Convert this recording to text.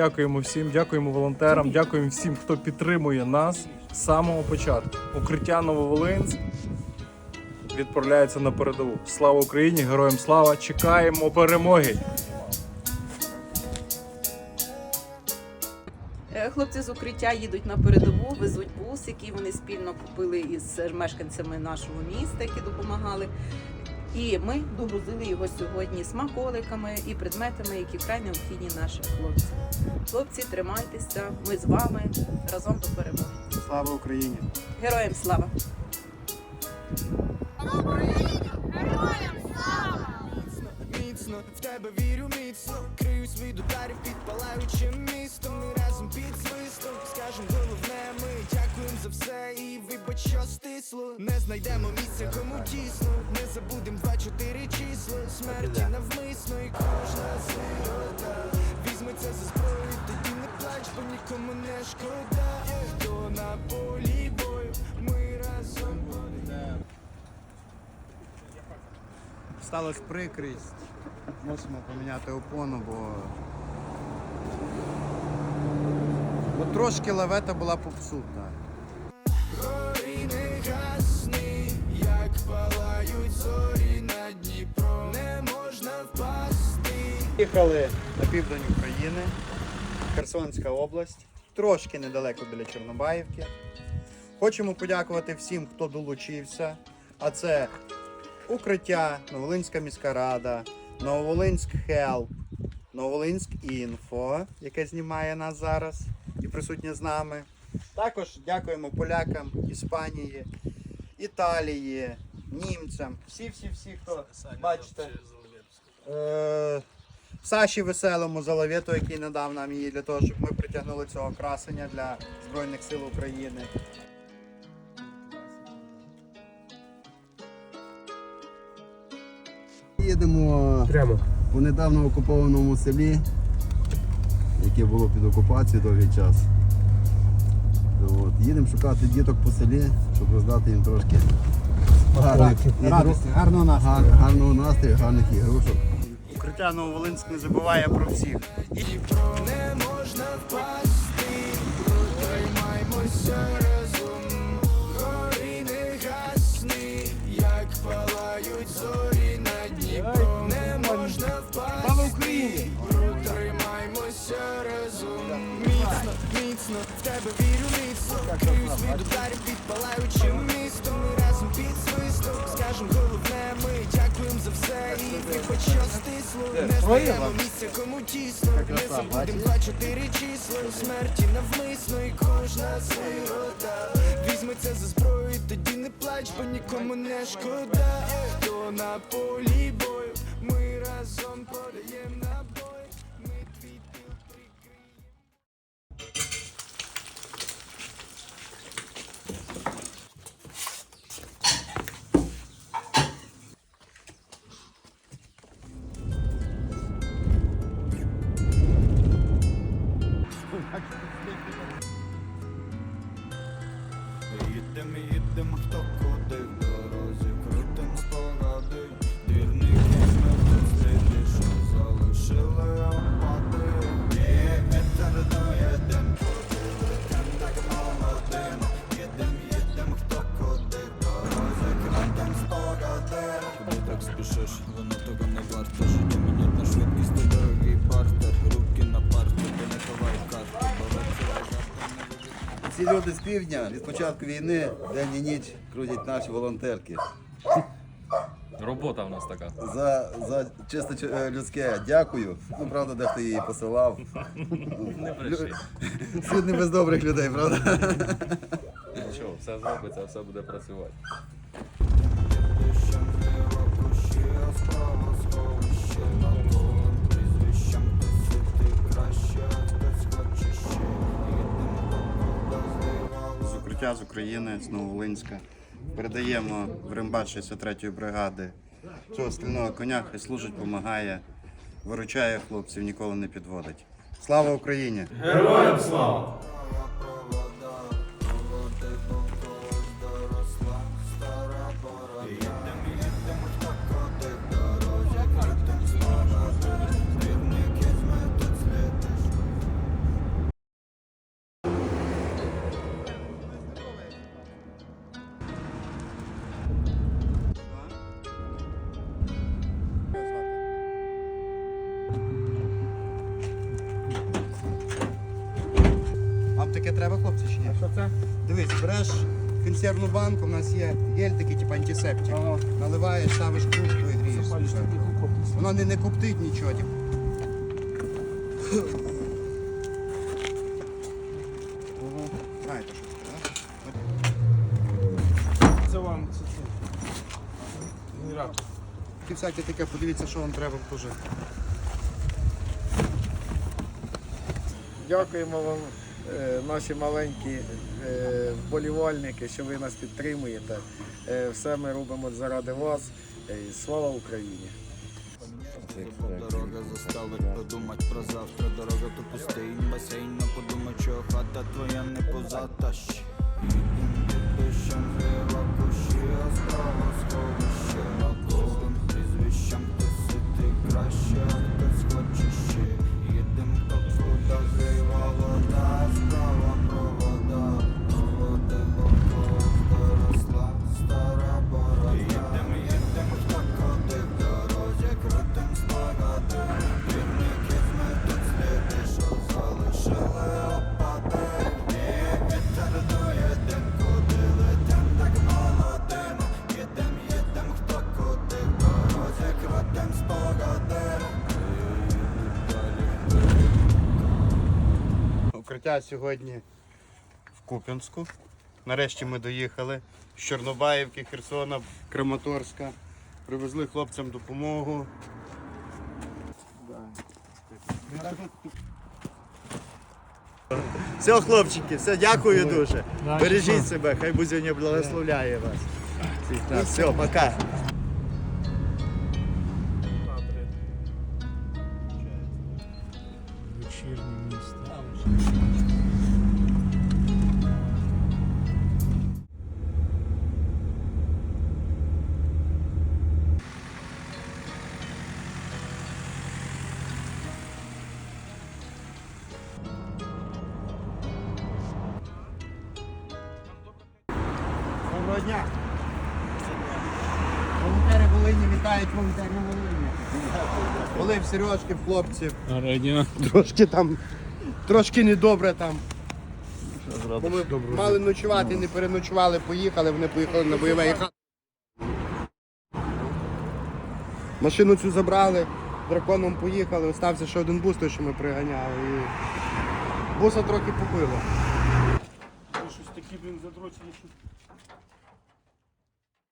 дякуємо всім, дякуємо волонтерам, дякуємо всім, хто підтримує нас з самого початку. Укриття Нововолинськ відправляється на передову. Слава Україні! Героям слава! Чекаємо перемоги! Е, Хлопці з укриття їдуть на передову, везуть бус, який вони спільно купили із мешканцями нашого міста, які допомагали. І ми догрузили його сьогодні смаколиками і предметами, які вкрай необхідні нашим хлопцям. Хлопці, тримайтеся, ми з вами разом до перемоги. Слава Україні! Героям слава! міцно, в тебе вірю міцно, криюсь від ударів підпалаючим містом. Ми разом під свистом, скажем головне, ми дякуємо за все і вибач, що стисло. Не знайдемо місця, кому тісно, забудем два-чотири числа. Смерті навмисно і кожна сирота візьметься за зброю, тоді не плач, бо нікому не шкода. Хто на полі бою, ми разом будемо. Сталася прикрість. Мусимо поміняти опону, бо. Бо трошки лавета була попсутна. Гори не гасни, як палають зорі на Дніпро, не можна впасти. Їхали на південь України, Херсонська область, трошки недалеко біля Чорнобаївки. Хочемо подякувати всім, хто долучився. А це Укриття, Новолинська міська рада, Нововолинськ Хелп, Нововолинськ Інфо, яке знімає нас зараз і присутнє з нами. Також дякуємо полякам Іспанії, Італії, німцям, всі-всі-всі, хто бачите. Е, Саші Веселому Залавету, який надав нам її для того, щоб ми притягнули цього красення для Збройних сил України. Їдемо Прямо. по недавно окупованому селі, яке було під окупацією довгий час. От. Їдемо шукати діток по селі, щоб роздати їм трошки гарних Радості, гарного настрою. гар- гарного настрою, гарних ігрушок. Укриття Нововолинськ не забуває про всіх. Дніпро не можна впасти, тримаймося разом. Гори не гасни, як палають зорі на Дніпро, не можна впасти. Тримаймося разом. Міцно, міцно, в тебе вірю міцно. Криюсь від ударів підпалаючим містом. Ми разом під. Скажем головне, ми дякуємо за все і вибач, що. Не знаємо місця, кому тісно. Не забудем два-чотири числа. Смерті навмисно і кожна сирота. Візьметься за зброю, тоді не плач, бо нікому не шкода. Хто на полі бою, ми разом подаємо набой. Так спішиш, воно того не варто. Життя мінітна швидкість, то дорогий бартер. Руки на парті, ти не ховай карти, Ці люди з півдня від початку війни день і ніч крутять наші волонтерки. Робота в нас така. За, за чисто е, людське дякую. Ну, правда, дехто її посилав. Не бреши. Світ не без добрих людей, правда? Нічого, все зробиться, все буде працювати. Куди З України, з Нововолинська. Передаємо в рембат 63-ї бригади цього стрільного коня, хай служить, допомагає, виручає хлопців, ніколи не підводить. Слава Україні! Треба, хлопці, чи ні? Що це? Дивись, береш консервну банку, у нас є гель такий, типу антисептик. Ага. Наливаєш, ставиш кружку і грієш. Воно не, не коптить нічого. Типу. Знаєте, що це, так? Це вам це це. Генератор. І всяке таке, подивіться, що вам треба теж. Дякуємо вам, наші маленькі е, вболівальники, що ви нас підтримуєте. Е, Все ми робимо заради вас. Е, Слава Україні! Дорога заставить подумать про завтра Дорога то пустинь, басейн, но подумай, що хата твоя не позатащ зліва кущі, а справа сховище Укриття сьогодні в Куп'янську. Нарешті ми доїхали з Чорнобаївки, Херсона, Краматорська. Привезли хлопцям допомогу. Все, хлопчики, все, дякую дуже. Бережіть себе, хай Бузюня благословляє вас. Все, пока. Доброго дня. Волонтери Волині вітають волонтерів Волині. Були в Сережки, в хлопців. Трошки там, трошки недобре там. Бо ми мали ночувати, не переночували, поїхали, вони поїхали на бойове хат. Машину цю забрали, драконом поїхали, остався ще один бус, той, що ми приганяли. І буса трохи побило. Щось такі, блін, задрочені, що